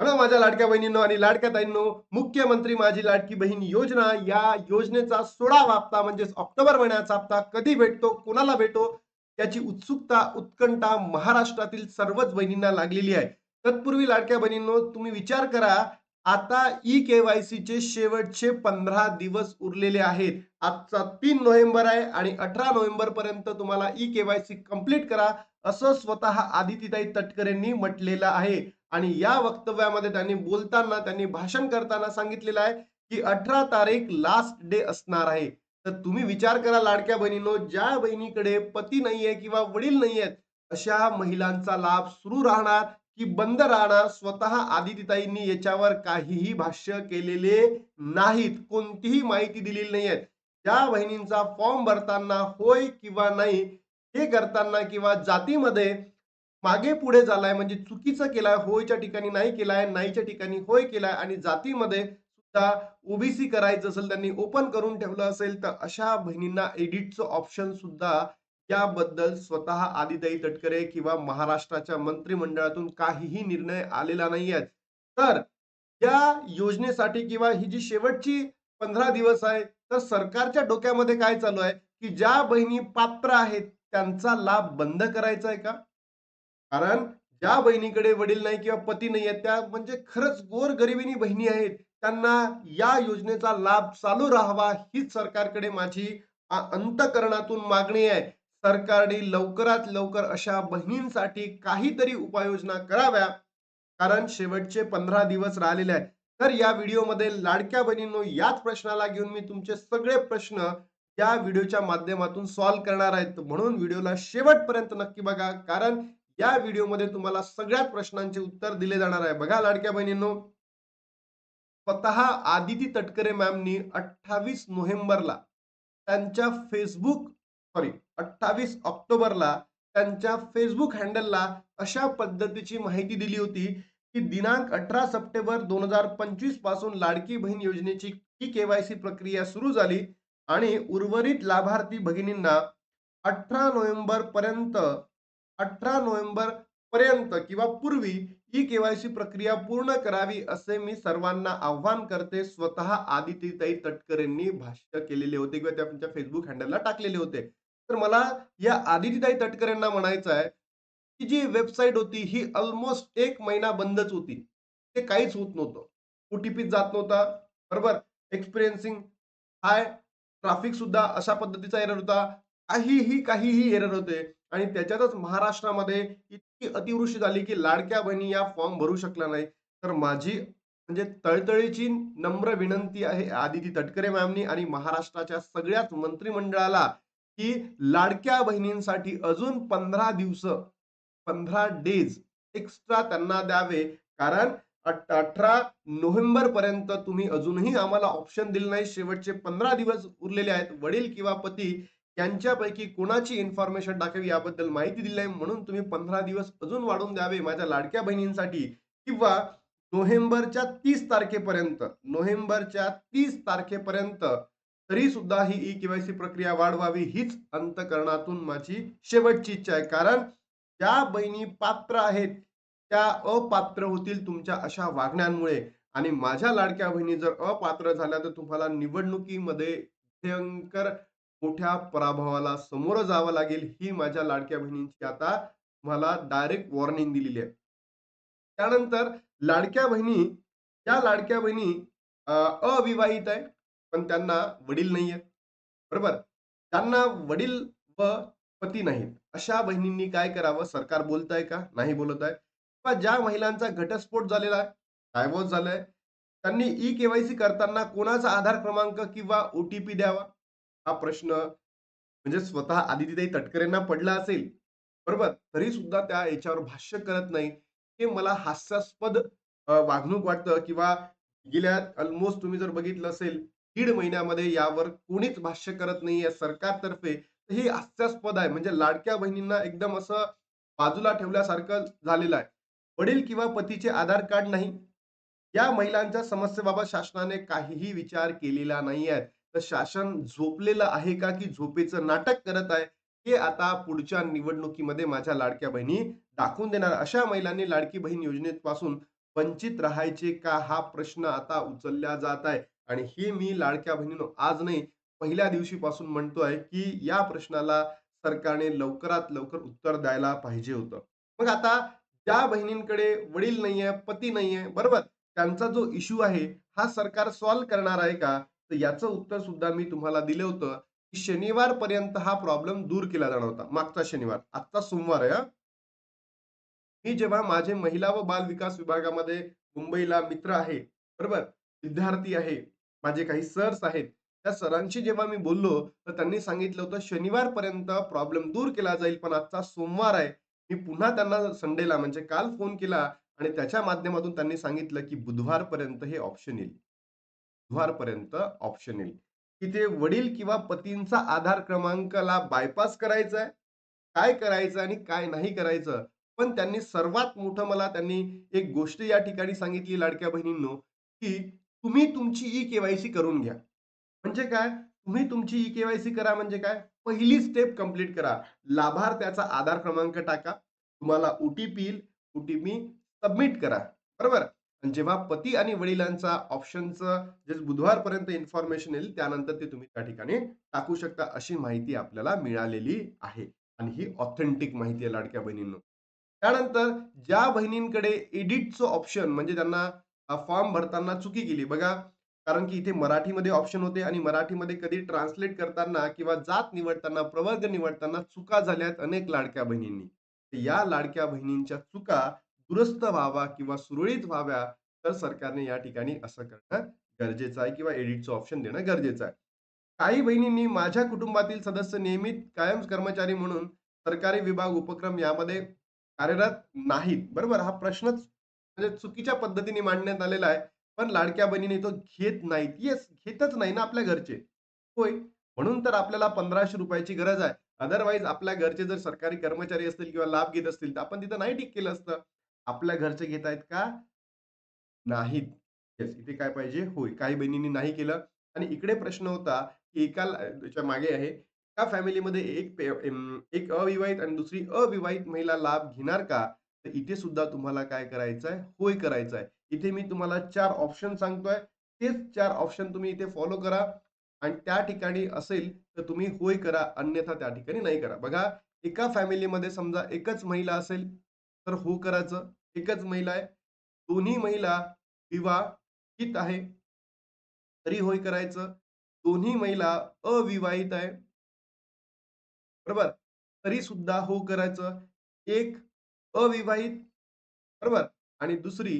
Hello माझ्या लाडक्या बहिणींनो आणि लाडक्या ताईंनो मुख्यमंत्री माझी लाडकी बहीण योजना या योजनेचा सोळावा हप्ता म्हणजेच ऑक्टोबर महिन्याचा हप्ता कधी भेटतो कोणाला भेटतो याची उत्सुकता उत्कंठा महाराष्ट्रातील सर्वच बहिणींना लागलेली आहे. तत्पूर्वी लाडक्या बहिणींनो तुम्ही विचार करा आता ई केवायसी चे शेवटचे पंधरा दिवस उरलेले आहेत. आजचा तीन नोव्हेंबर आहे आणि अठरा नोव्हेंबर पर्यंत तुम्हाला ई केवायसी कंप्लीट करा असं स्वतः आदितीताई तटकरेंनी म्हटलेलं आहे. आणि या वक्तव्यामध्ये त्यांनी बोलताना त्यांनी भाषण करताना सांगितलेलं आहे की अठरा तारीख लास्ट डे असणार आहे. तर तुम्ही विचार करा लाडक्या बहिणींनो ज्या बहिणीकडे पती नाहीये किंवा वडील नाही आहेत अशा महिलांचा लाभ सुरू राहणार की बंद राहणार स्वतः आदितीताईंनी याच्यावर काहीही भाष्य केलेले नाहीत कोणतीही माहिती दिलेली नाही आहे ज्या बहिणींचा फॉर्म भरताना होय किंवा नाही हे करताना किंवा जातीमध्ये मागे पुढे झालाय म्हणजे चुकीचं केलाय होयच्या ठिकाणी नाही केलाय नाहीच्या ठिकाणी होय केलाय आणि जातीमध्ये सुद्धा ओबीसी करायचं असेल त्यांनी ओपन करून ठेवलं असेल तर अशा बहिणींना एडिटचं ऑप्शन सुद्धा याबद्दल स्वतः आदिताई तटकरे किंवा महाराष्ट्राच्या मंत्रिमंडळातून काहीही निर्णय आलेला नाही आहे तर या योजनेसाठी किंवा ही जी शेवटची पंधरा दिवस आहे तर सरकारच्या डोक्यामध्ये काय चालू आहे? की ज्या बहिणी पात्र आहेत त्यांचा लाभ बंद करायचा आहे का? कारण ज्या बहिणीकडे वडील नाही किंवा पती नाही आहेत त्या म्हणजे खरंच गोर गरिबीनी बहिणी आहेत. त्यांना या योजनेचा लाभ चालू राहावा हीच सरकारकडे माझी अंतकरणातून मागणी आहे. सरकारने लवकरात लवकर अशा बहिणींसाठी काहीतरी उपाययोजना कराव्या कारण शेवटचे पंधरा दिवस राहिलेले आहेत. तर या व्हिडिओमध्ये लाडक्या बहिणींनो याच प्रश्नाला घेऊन मी तुमचे सगळे प्रश्न या व्हिडिओच्या माध्यमातून सॉल्व्ह करणार आहेत म्हणून व्हिडिओला शेवटपर्यंत नक्की बघा कारण या व्हिडिओमध्ये तुम्हाला सगळ्यात प्रश्नांचे उत्तर दिले जाणार आहे. बघा लाडक्या बहिणींनो. स्वतः आदिती तटकरे मॅमनी अठ्ठावीस नोव्हेंबरला त्यांच्या फेसबुक सॉरी अठ्ठावीस ऑक्टोबरला त्यांच्या फेसबुक हँडलला अशा पद्धतीची माहिती दिली होती की दिनांक अठरा सप्टेंबर दोन हजार पंचवीसपासून लाडकी बहीण योजनेची ई केवायसी प्रक्रिया सुरू झाली आणि उर्वरित लाभार्थी भगिनींना अठरा नोव्हेंबर पर्यंत अठरा नोव्हेंबर पर्यंत किंवा पूर्वी ई केवायसी प्रक्रिया पूर्ण करावी असे मी सर्वांना आव्हान करते. स्वतः आदितीताई तटकरेंनी भाष्य केलेले होते किंवा त्या त्यांच्या फेसबुक हँडलला टाकलेले होते. तर मला या आदितीताई तटकरेंना म्हणायचं आहे की जी वेबसाईट होती ही ऑलमोस्ट एक महिना बंदच होती. ते काहीच होत नव्हतं. ओटीपी जात नव्हता. बरोबर? एक्सपिरियन्सिंग हाय ट्राफिक सुद्धा अशा पद्धतीचा एरर होता. काहीही काहीही एरर होते. आणि त्याच्यातच महाराष्ट्रामध्ये इतकी अतिवृष्टी झाली की लाडक्या बहिणी या फॉर्म भरू शकला नाही तर माझी म्हणजे तळतळीची नम्र विनंती आहे आदिती तटकरे मॅमनी आणि महाराष्ट्राच्या सगळ्याच मंत्रिमंडळाला की लाडक्या बहिणींसाठी अजून पंधरा दिवस पंधरा डेज एक्स्ट्रा त्यांना द्यावे. कारण अठरा नोव्हेंबर पर्यंत तुम्ही अजूनही आम्हाला ऑप्शन दिले नाही शेवटचे पंधरा दिवस उरलेले आहेत. वडील किंवा पती यांच्यापैकी कोणाची इन्फॉर्मेशन टाकावी याबद्दल माहिती दिली आहे म्हणून तुम्ही पंधरा दिवस अजून वाढवून द्यावे माझ्या लाडक्या बहिणींसाठी किंवा नोव्हेंबरच्या तीस तारखेपर्यंत नोव्हेंबरच्या तीस तारखेपर्यंत तरी सुद्धा ही ई केवायसी प्रक्रिया वाढवावी हीच अंतकरणातून माझी शेवटची इच्छा आहे. कारण ज्या बहिणी पात्र आहेत त्या अपात्र होतील तुमच्या अशा वागण्यांमुळे. आणि माझ्या लाडक्या बहिणी जर अपात्र झाल्या तर तुम्हाला निवडणुकीमध्ये भयंकर मोठ्या पराभवाला समोर जावं लागेल ही माझ्या लाडक्या बहिणींची आता मला डायरेक्ट वॉर्निंग दिलेली आहे. त्यानंतर लाडक्या बहिणी या लाडक्या बहिणी अविवाहित आहे पण त्यांना वडील नाही आहेत बरोबर? त्यांना वडील व पती नाहीत. अशा बहिणींनी काय करावं? सरकार बोलत आहे का? नाही बोलत आहे. किंवा ज्या महिलांचा घटस्फोट झालेला आहे डायव्होर्स झालाय त्यांनी ई केवायसी करताना कोणाचा आधार क्रमांक किंवा ओटीपी द्यावा? हा प्रश्न म्हणजे स्वतः आदितीताई तटकरेंना पडला असेल बरोबर? तरी सुद्धा त्या याच्यावर भाष्य करत नाही. हे मला हास्यास्पद वागणूक वाटतं किंवा गेल्या ऑलमोस्ट तुम्ही जर बघितलं असेल दीड महिन्यामध्ये यावर कोणीच भाष्य करत नाहीये सरकारतर्फे. तर हे हास्यास्पद आहे. म्हणजे लाडक्या बहिणींना एकदम असं बाजूला ठेवल्यासारखं झालेलं आहे. वडील किंवा पतीचे आधार कार्ड नाही. या महिलांच्या समस्येबाबत शासनाने काहीही विचार केलेला नाही आहे तर शासन झोपलेलं आहे का? की झोपेचं नाटक करत आहे? हे आता पुढच्या निवडणुकीमध्ये माझ्या लाडक्या बहिणी दाखवून देणार. अशा महिलांनी लाडकी बहीण योजनेपासून वंचित राहायचे का? हा प्रश्न आता उचलला जात आहे. आणि हे मी लाडक्या बहिणीनो आज नाही पहिल्या दिवशीपासून म्हणतोय की या प्रश्नाला सरकारने लवकरात लवकर उत्तर द्यायला पाहिजे होतं. मग आता ज्या बहिणींकडे वडील नाहीये पती नाहीये बरोबर? त्यांचा जो इश्यू आहे हा सरकार सॉल्व्ह करणार आहे का? तर याचं उत्तर सुद्धा मी तुम्हाला दिलं होतं की शनिवारपर्यंत हा प्रॉब्लेम दूर केला जाणार होता मागचा शनिवार. आजचा सोमवार आहे मी जेव्हा माझे महिला व बाल विकास विभागामध्ये मुंबईला मित्र आहे बरोबर? विद्यार्थी आहे माझे काही सर्स आहेत त्या सरांशी जेव्हा मी बोललो तर त्यांनी सांगितलं होतं शनिवारपर्यंत प्रॉब्लेम दूर केला जाईल पण आजचा सोमवार आहे. मी पुन्हा त्यांना संडेला म्हणजे काल फोन केला आणि त्याच्या माध्यमातून त्यांनी सांगितलं की बुधवारपर्यंत हे ऑप्शन येईल. बुधवारपर्यंत ऑप्शन येईल. की ते वडील किंवा पतींचा आधार क्रमांकाला बायपास करायचा आहे काय करायचं आणि काय नाही करायचं. पण त्यांनी सर्वात मोठं मला त्यांनी एक गोष्ट या ठिकाणी सांगितली लाडक्या बहिणींनो की तुम्ही तुमची ई केवायसी करून घ्या. म्हणजे काय? तुम्ही तुमची ई केवायसी करा म्हणजे काय? पहिली स्टेप कंप्लीट करा. लाभार्थ्याचा आधार क्रमांक टाका. तुम्हाला ओटीपी येईल. ओटीपी सबमिट करा. बरोबर? जेव्हा पती आणि वडिलांचा ऑप्शनचं जे बुधवारपर्यंत इन्फॉर्मेशन येईल त्यानंतर ते तुम्ही त्या ठिकाणी टाकू शकता अशी माहिती आपल्याला मिळालेली आहे. आणि ही ऑथेंटिक माहिती आहे लाडक्या बहिणींनो. त्यानंतर ज्या बहिणींकडे एडिटचं ऑप्शन म्हणजे त्यांना फॉर्म भरताना चुकी केली बघा कारण की इथे मराठीमध्ये ऑप्शन होते आणि मराठीमध्ये कधी ट्रान्सलेट करताना किंवा जात निवडताना प्रवर्ग निवडताना चुका झाल्यात अनेक लाडक्या बहिणींनी. या लाडक्या बहिणींच्या चुका दुरुस्त व्हावा किंवा सुरळीत व्हाव्या तर सरकारने या ठिकाणी असं करणं गरजेचं आहे किंवा एडिटचं ऑप्शन देणं गरजेचं आहे. काही बहिणींनी माझ्या कुटुंबातील सदस्य नियमित कायम कर्मचारी म्हणून सरकारी विभाग उपक्रम यामध्ये कार्यरत नाहीत. बरोबर? हा प्रश्नच म्हणजे चुकीच्या पद्धतीने मांडण्यात आलेला आहे. पण लाडक्या बहिणीने तो घेत नाहीत. येस घेतच नाही ना आपल्या घरचे. होय. म्हणून तर आपल्याला पंधराशे रुपयाची गरज आहे. अदरवाईज आपल्या घरचे जर सरकारी कर्मचारी असतील किंवा लाभ घेत असतील तर आपण तिथं नाही टिक केलं असतं. आपल्या घरचे घेत आहेत का? नाहीत. येस इथे काय पाहिजे? होय. काही बहिणींनी नाही केलं. आणि इकडे प्रश्न होता की एका त्याच्यामागे आहे एका फॅमिलीमध्ये एक पे- एक अविवाहित आणि दुसरी अविवाहित महिला लाभ घेणार का? तर इथे सुद्धा तुम्हाला काय करायचं आहे होय करायचं आहे इथे मी तुम्हाला चार ऑप्शन सांगतोय. तेच चार ऑप्शन तुम्ही इथे फॉलो करा. आणि त्या ठिकाणी असेल तर तुम्ही होय करा. अन्यथा त्या ठिकाणी नाही करा. बघा एका फॅमिलीमध्ये समजा एकच महिला असेल तर हो करायचं. एकच महिला आहे. दोन्ही महिला विवाहित आहे. तरी होय करायचं. दोन्ही महिला अविवाहित आहे. बरोबर? तरी सुद्धा हो करायचं. एक अविवाहित. बरोबर? आणि दुसरी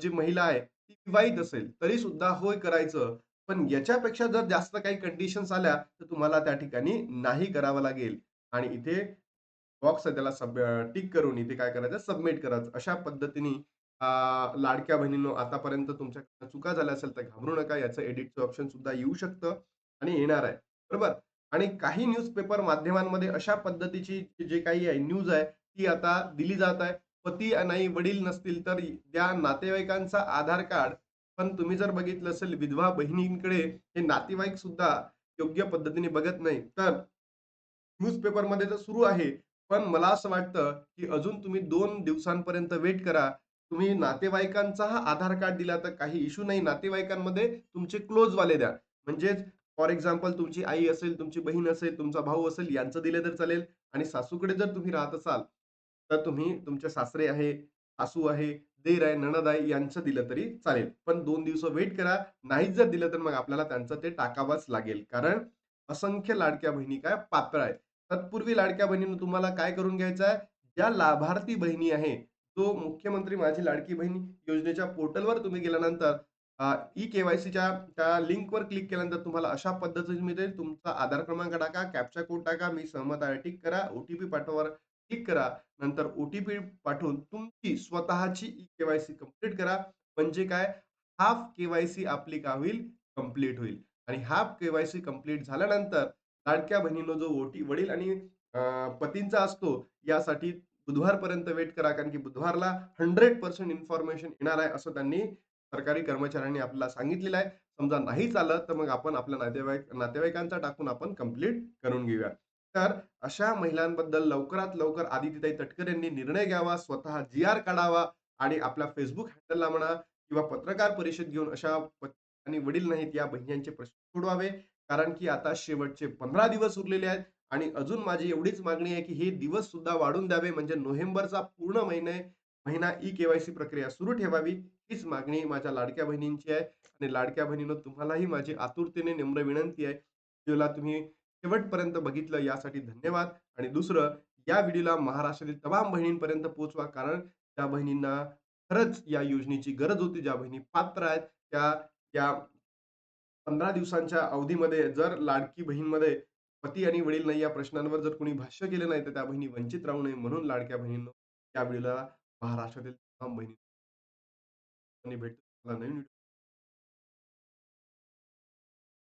जी महिला आहे ती विवाहित असेल. तरी सुद्धा होय करायचं. पण याच्यापेक्षा जर जास्त काही कंडिशन्स आल्या तर तुम्हाला त्या ठिकाणी नाही करावं लागेल. आणि इथे बॉक्स आहे त्याला सब टिक करून इथे काय करायचं? सबमिट करायचं. अशा पद्धतीने लाडक्या बहिणींनो आतापर्यंत तुमच्या चुका झाल्या असेल तर घाबरू नका. याचं एडिटचं ऑप्शन सुद्धा येऊ शकतं आणि येणार आहे. बरोबर? आणि काही न्यूजपेपर माध्यमांमध्ये अशा पद्धतीची जे काही आहे न्यूज आहे ती आता दिली जात आहे. पती नाही वडील नसतील तर त्या नातेवाईकांचा आधार कार्ड. पण तुम्ही जर बघितलं असेल विधवा बहिणींकडे हे नातेवाईक सुद्धा योग्य पद्धतीने बघत नाही तर न्यूजपेपरमध्ये तर सुरू आहे. पण मला असं वाटतं की अजून तुम्ही दोन दिवसांपर्यंत वेट करा. तुम्ही नातेवाईकांचा हा आधार कार्ड दिला तर काही इश्यू नाही. नातेवाईकांमध्ये तुमचे क्लोज वाले द्या. म्हणजेच फॉर एक्झाम्पल तुमची आई असेल तुमची बहीण असेल तुमचा भाऊ असेल यांचं दिलं तर चालेल. आणि सासूकडे जर तुम्ही राहत असाल तर तुम्ही तुमचे सासरे आहे सासू आहे देर आहे नणद आहे यांचं दिलं तरी चालेल. पण दोन दिवस वेट करा. नाहीच जर दिलं तर मग आपल्याला त्यांचं ते टाकावंच लागेल. कारण असंख्य लाडक्या बहिणी काय पात्र आहेत. तत्पूर्वी लाडक्या बहिणीनं तुम्हाला काय करून घ्यायचं आहे? ज्या लाभार्थी बहिणी आहे जो मुख्यमंत्री माझी लाडकी बहीण योजनेच्या पोर्टलवर तुम्ही गेल्यानंतर ई केवायसीच्या त्या लिंकवर क्लिक केल्यानंतर तुम्हाला अशा पद्धतीने मिळेल. तुमचा आधार क्रमांक टाका कॅप्चा कोड टाका मी सहमत आहे. टिक करा ओ टी पी पाठवावर क्लिक करा. नंतर ओटीपी पाठवून तुमची स्वतःची ई केवायसी कंप्लीट करा. म्हणजे काय? हाफ केवायसी आपली का होईल? कंप्लीट होईल. आणि हाफ केवायसी कंप्लीट झाल्यानंतर लाडक्या बहिणीनं जो ओटी वडील आणि पतींचा असतो यासाठी बुधवारपर्यंत वेट करा कारण की बुधवारला हंड्रेड पर्सेंट इन्फॉर्मेशन येणार आहे असं त्यांनी सरकारी कर्मचाऱ्यांनी आपल्याला सांगितलेलं आहे समजा नाही चालत तर मग आपण आपल्या नातेवाईक नातेवाईकांचा टाकून आपण कंप्लीट करून घेऊया तर अशा महिलांबद्दल लवकरात लवकर आदित्यताई तटकर यांनी निर्णय घ्यावा स्वतः जी आर काढावा आणि आपल्या फेसबुक हँडलला म्हणा किंवा पत्रकार परिषद घेऊन अशा आणि वडील नाहीत या बहिणींचे प्रश्न सोडवावे. कारण की आता शेवटचे 15 दिवस उरलेले आहेत आणि अजून माझी एवढीच मागणी आहे, की हे दिवस सुद्धा वाढून द्यावे म्हणजे नोव्हेंबरचा पूर्ण महिने महिना ई केवायसी प्रक्रिया सुरू ठेवावी. हीच मागणी माझ्या लाडक्या बहिणींची आहे आणि लाडक्या बहिणीनं तुम्हालाही माझी आतुरतेने नम्र विनंती आहे. व्हिडिओला तुम्ही शेवटपर्यंत बघितलं यासाठी धन्यवाद आणि दुसरं या व्हिडिओला महाराष्ट्रातील तमाम बहिणींपर्यंत पोहोचवा. कारण त्या बहिणींना खरंच या योजनेची गरज होती. ज्या बहिणी पात्र आहेत त्या या 15 दिवसांच्या अवधीमध्ये जर लाडकी बहीणमध्ये पती आणि वडील नाही या प्रश्नांवर जर कोणी भाष्य केलं नाही, तर त्या बहिणी वंचित राहू नये म्हणून लाडक्या बहिणींनो, या व्हिडिओला महाराष्ट्रातील तमाम बहिणी भेटतो. नवीन